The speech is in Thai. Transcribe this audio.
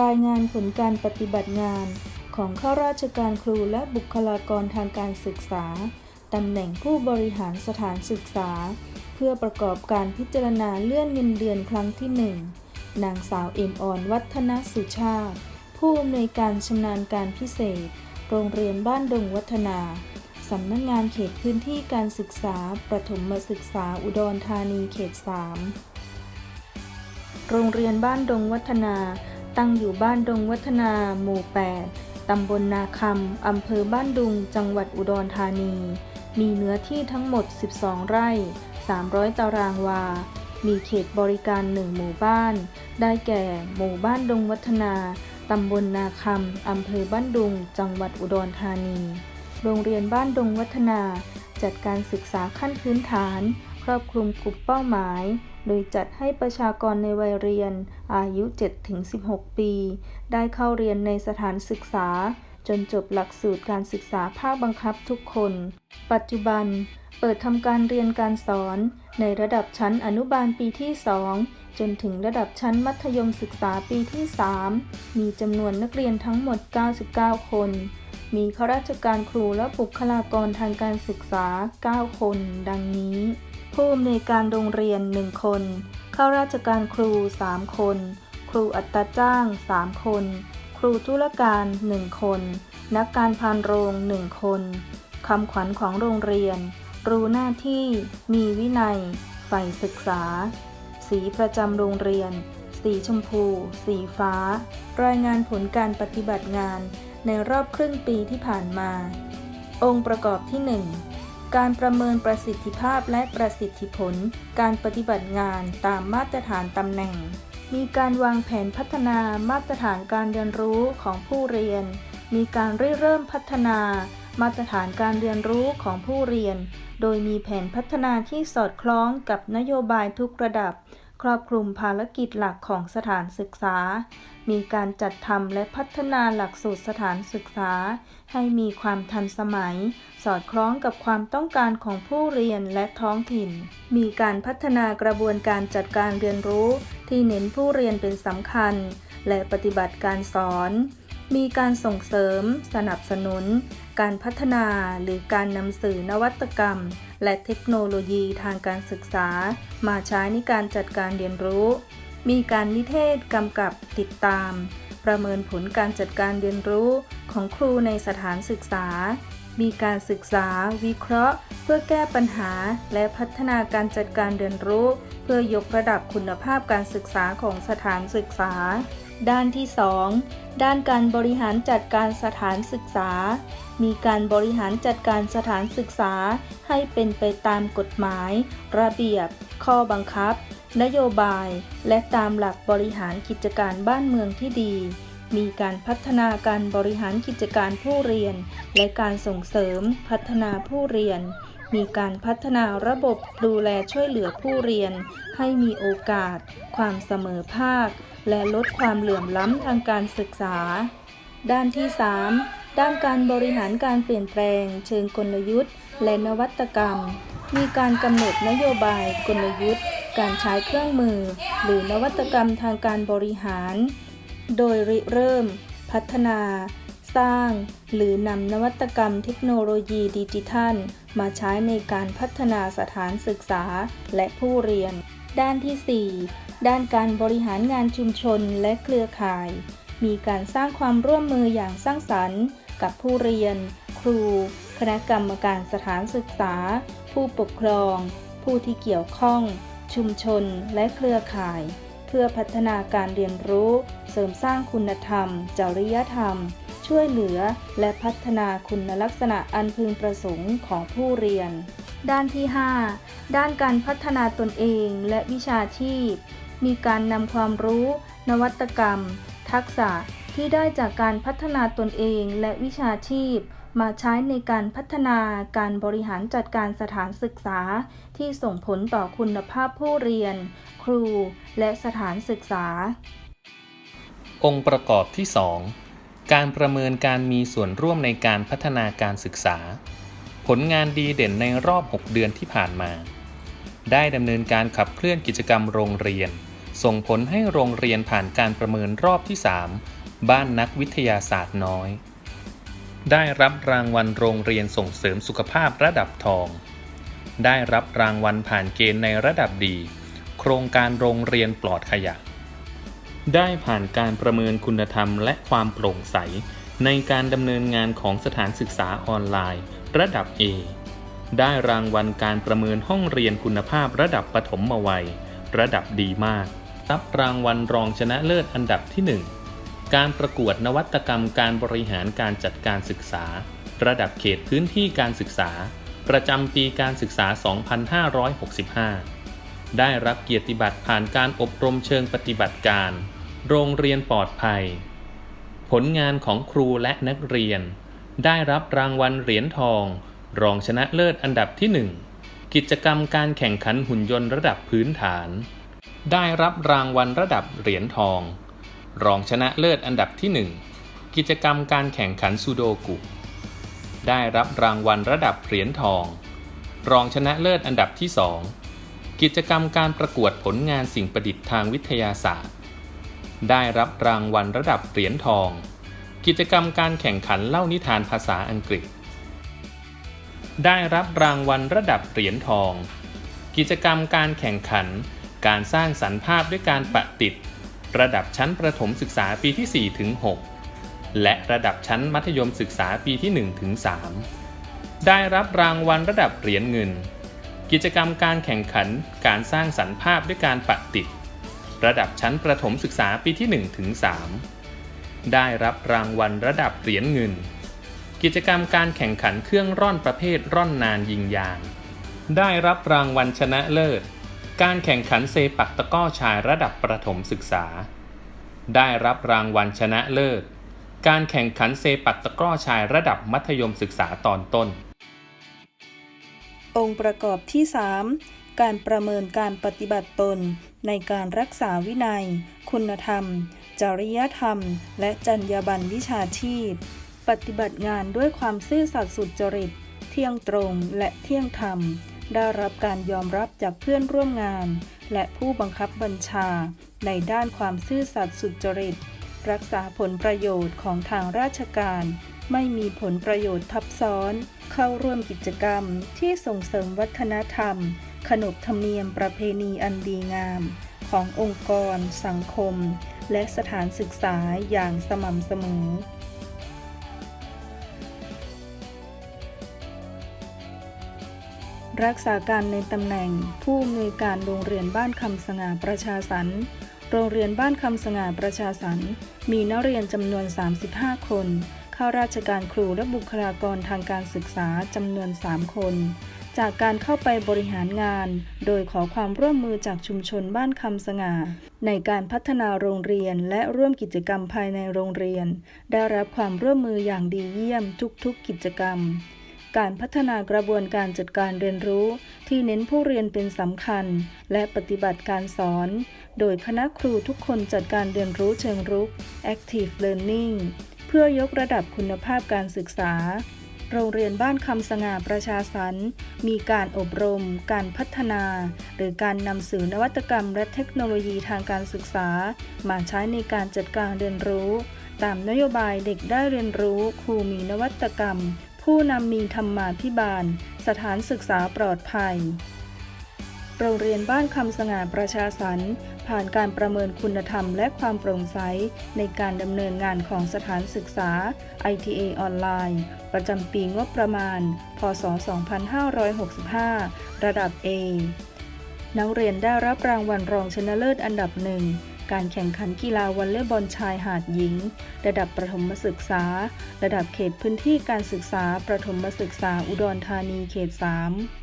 รายงานผลการปฏิบัติงานของข้าราชการครูและบุคลากรทางการศึกษา ตำแหน่งผู้บริหารสถานศึกษา เพื่อประกอบการพิจารณาเลื่อนเงินเดือนครั้งที่หนึ่งนางสาวเอ็มออนวัฒนสุชาติ ผู้อำนวยการชำนาญการพิเศษ โรงเรียนบ้านดงวัฒนา สำนักงานเขตพื้นที่การศึกษา ประถมศึกษาอุดรธานีเขต 3 โรงเรียนบ้านดงวัฒนา ตั้งอยู่บ้านดงวัฒนา หมู่ 8 ตำบลนาคำ อำเภอบ้านดุง จังหวัดอุดรธานี มีเนื้อที่ทั้งหมด 12 ไร่ 300 ตารางวา มีเขตบริการ1หมู่บ้าน ได้แก่ หมู่บ้านดงวัฒนา ตำบลนาคำ อำเภอบ้านดุง จังหวัดอุดรธานี โรงเรียนบ้านดงวัฒนา จัดการศึกษาขั้นพื้นฐาน ครอบคลุมกลุ่มเป้าหมาย โดยจัดให้ประชากรในวัยเรียน อายุ 7-16 ปี ได้เข้าเรียนในสถานศึกษา จนจบหลักสูตรการศึกษาภาคบังคับทุกคน ปัจจุบัน เปิดทำการเรียนการสอน ในระดับชั้นอนุบาลปีที่ 2 จนถึงระดับชั้นมัธยมศึกษาปีที่ 3 มีจำนวนนักเรียนทั้งหมด 99 คนมีข้าราชการครูและบุคลากรทางการศึกษา 9 คน ดังนี้ ผู้อำนวยการโรงเรียน 1 คน ข้าราชการครู 3 คน ครูอัตราจ้าง 3 คน ครูธุรการ 1 คน นักการพานโรง 1 คนคำขวัญของโรงเรียน รู้หน้าที่ มีวินัย ใฝ่ศึกษา สีประจำโรงเรียน สีชมพู สีฟ้า รายงานผลการปฏิบัติงานในรอบครึ่งปีที่ผ่านมา องค์ประกอบที่ 1 การประเมินประสิทธิภาพและประสิทธิผล การปฏิบัติงานตามมาตรฐานตำแหน่ง มีการวางแผนพัฒนามาตรฐานการเรียนรู้ของผู้เรียน มีการริเริ่มพัฒนา มาตรฐานการเรียนรู้ของผู้เรียน โดยมีแผนพัฒนาที่สอดคล้องกับนโยบายทุกระดับ ครอบคลุมภารกิจหลักของสถานศึกษา มีการจัดทำและพัฒนาหลักสูตรสถานศึกษา ให้มีความทันสมัย สอดคล้องกับความต้องการของผู้เรียนและท้องถิ่น มีการพัฒนากระบวนการจัดการเรียนรู้ ที่เน้นผู้เรียนเป็นสำคัญ และปฏิบัติการสอน มีการส่งเสริม สนับสนุน การพัฒนาหรือการนำสื่อนวัตกรรม และเทคโนโลยีทางการศึกษา มาใช้ในการจัดการเรียนรู้ มีการนิเทศกำกับติดตาม ประเมินผลการจัดการเรียนรู้ของครูในสถานศึกษา มีการศึกษา วิเคราะห์ เพื่อแก้ปัญหา และพัฒนาการจัดการเรียนรู้ เพื่อยกระดับคุณภาพการศึกษาของสถานศึกษา ด้านที่ 2 ด้านการบริหารจัดการสถานศึกษา มีการบริหารจัดการสถานศึกษาให้เป็นไปตามกฎหมาย ระเบียบ ข้อบังคับ นโยบาย และตามหลักบริหารกิจการบ้านเมืองที่ดี มีการพัฒนาการบริหารกิจการผู้เรียน และการส่งเสริมพัฒนาผู้เรียน มีการพัฒนาระบบดูแลช่วยเหลือผู้เรียน ให้มีโอกาส ความเสมอภาค และลดความเหลื่อมล้ำทางการศึกษา ด้านที่ 3 ด้านการบริหารการเปลี่ยนแปลง เชิงกลยุทธ์ และนวัตกรรม มีการกำหนดนโยบายกลยุทธ์ การใช้เครื่องมือ หรือนวัตกรรมทางการบริหาร โดยริเริ่ม พัฒนา สร้าง หรือนำนวัตกรรมเทคโนโลยีดิจิทัล มาใช้ในการพัฒนาสถานศึกษาและผู้เรียน ด้านที่ 4 ด้านการบริหารงานชุมชนและเครือข่าย มีการสร้างความร่วมมืออย่างสร้างสรรค์ กับผู้เรียน ครู คณะกรรมการสถานศึกษา ผู้ปกครอง ผู้ที่เกี่ยวข้อง ชุมชนและเครือข่าย เพื่อพัฒนาการเรียนรู้ เสริมสร้างคุณธรรม จริยธรรม ช่วยเหลือ และพัฒนาคุณลักษณะอันพึงประสงค์ของผู้เรียน ด้านที่ 5 ด้านการพัฒนาตนเองและวิชาชีพ มีการนำความรู้ นวัตกรรม ทักษะที่ได้จากการพัฒนาตนเองและวิชาชีพ มาใช้ในการพัฒนาการบริหารจัดการสถานศึกษา ที่ส่งผลต่อคุณภาพผู้เรียน ครู และสถานศึกษา องค์ประกอบที่ 2 การประเมินการมีส่วนร่วมในการพัฒนาการศึกษา ผลงานดีเด่นในรอบ 6 เดือนที่ผ่านมา ได้ดำเนินการขับเคลื่อนกิจกรรมโรงเรียน ส่งผลให้โรงเรียนผ่านการประเมินรอบที่ 3 บ้านนักวิทยาศาสตร์น้อย ได้รับรางวัลโรงเรียนส่งเสริมสุขภาพระดับทอง ได้รับรางวัลผ่านเกณฑ์ในระดับดี โครงการโรงเรียนปลอดขยะ ได้ผ่านการประเมินคุณธรรมและความโปร่งใส ในการดำเนินงานของสถานศึกษาออนไลน์ ระดับ A ได้รางวัลการประเมินห้องเรียนคุณภาพระดับปฐมวัย ระดับดีมาก รับรางวัลรองชนะเลิศอันดับที่ 1 การประกวดนวัตกรรมการบริหารการจัดการศึกษา ระดับเขตพื้นที่การศึกษา ประจำปีการศึกษา 2565 ได้รับเกียรติบัตรผ่านการอบรมเชิงปฏิบัติการ โรงเรียนปลอดภัย ผลงานของครูและนักเรียน ได้รับรางวัลเหรียญทอง รองชนะเลิศอันดับที่ 1 กิจกรรมการแข่งขันหุ่นยนต์ระดับพื้นฐาน ได้รับรางวัลระดับเหรียญทอง รองชนะเลิศอันดับที่ 1 กิจกรรมการแข่งขันซูโดกุ ได้รับรางวัลระดับเหรียญทอง รองชนะเลิศอันดับที่ 2 กิจกรรมการประกวดผลงานสิ่งประดิษฐ์ทางวิทยาศาสตร์ ได้รับรางวัลระดับเหรียญทอง กิจกรรมการแข่งขันเล่านิทานภาษาอังกฤษ ได้รับรางวัลระดับเหรียญทอง กิจกรรมการแข่งขัน การสร้างสรรค์ภาพด้วยการประติด ระดับชั้นประถมศึกษาปีที่ 4 ถึง 6 และระดับชั้นมัธยมศึกษาปีที่ 1 ถึง 3 ได้รับรางวัลระดับเหรียญเงิน กิจกรรมการแข่งขัน การสร้างสรรค์ภาพด้วยการประติด ระดับชั้นประถมศึกษาปีที่1ถึง3ได้รับรางวัลระดับเหรียญเงิน กิจกรรมการแข่งขันเครื่องร่อนประเภทร่อนนานยิงยาง ได้รับรางวัลชนะเลิศ การแข่งขันเซปักตะก้อชายระดับประถมศึกษา ได้รับรางวัลชนะเลิศ การแข่งขันเซปักตะก้อชายระดับมัธยมศึกษาตอนต้น องค์ประกอบที่ 3การประเมินการปฏิบัติตน ในการรักษาวินัย คุณธรรม จริยธรรม และจรรยาบรรณวิชาชีพ ปฏิบัติงานด้วยความซื่อสัตย์สุจริต เที่ยงตรงและเที่ยงธรรม ได้รับการยอมรับจากเพื่อนร่วมงาน และผู้บังคับบัญชา ในด้านความซื่อสัตย์สุจริต รักษาผลประโยชน์ของทางราชการ ไม่มีผลประโยชน์ทับซ้อน เข้าร่วมกิจกรรมที่ส่งเสริมวัฒนธรรม ขนบธรรมเนียมประเพณีอันดีงาม ขององค์กร สังคม และสถานศึกษาอย่างสม่ำเสมอรักษาการในตำแหน่งผู้อำนวยการโรงเรียนบ้านคำสง่าประชาสรรค์โรงเรียนบ้านคำสง่าประชาสรรค์มีนักเรียนจำนวน 35 คน ข้าราชการครูและบุคลากรทางการศึกษาจำนวน 3 คน จากการเข้าไปบริหารงาน โดยขอความร่วมมือจากชุมชนบ้านคำสง่า ในการพัฒนาโรงเรียนและร่วมกิจกรรมภายในโรงเรียน ได้รับความร่วมมืออย่างดีเยี่ยมทุกๆกิจกรรม การพัฒนากระบวนการจัดการเรียนรู้ ที่เน้นผู้เรียนเป็นสำคัญ และปฏิบัติการสอน โดยคณะครูทุกคนจัดการเรียนรู้เชิงรุก Active Learning เพื่อยกระดับคุณภาพการศึกษา โรงเรียนบ้านคำสง่าประชาสรรมีการอบรม การพัฒนา หรือการนำสื่อนวัตกรรม และเทคโนโลยีทางการศึกษา มาใช้ในการจัดการเรียนรู้ ตามนโยบายเด็กได้เรียนรู้ ครูมีนวัตกรรม ผู้นำมีธรรมาภิบาล สถานศึกษาปลอดภัย โรงเรียนบ้านคำสง่าประชาสรรค์ ผ่านการประเมินคุณธรรมและความโปร่งใส ในการดำเนินงานของสถานศึกษา ITA ออนไลน์ ประจำปีงบประมาณ พศ 2565 ระดับ A นักเรียนได้รับรางวัลรองชนะเลิศอันดับหนึ่งการแข่งขันกีฬาวอลเลย์บอลชายหาดหญิง ระดับประถมศึกษา ระดับเขตพื้นที่การศึกษาประถมศึกษาอุดรธานีเขต 3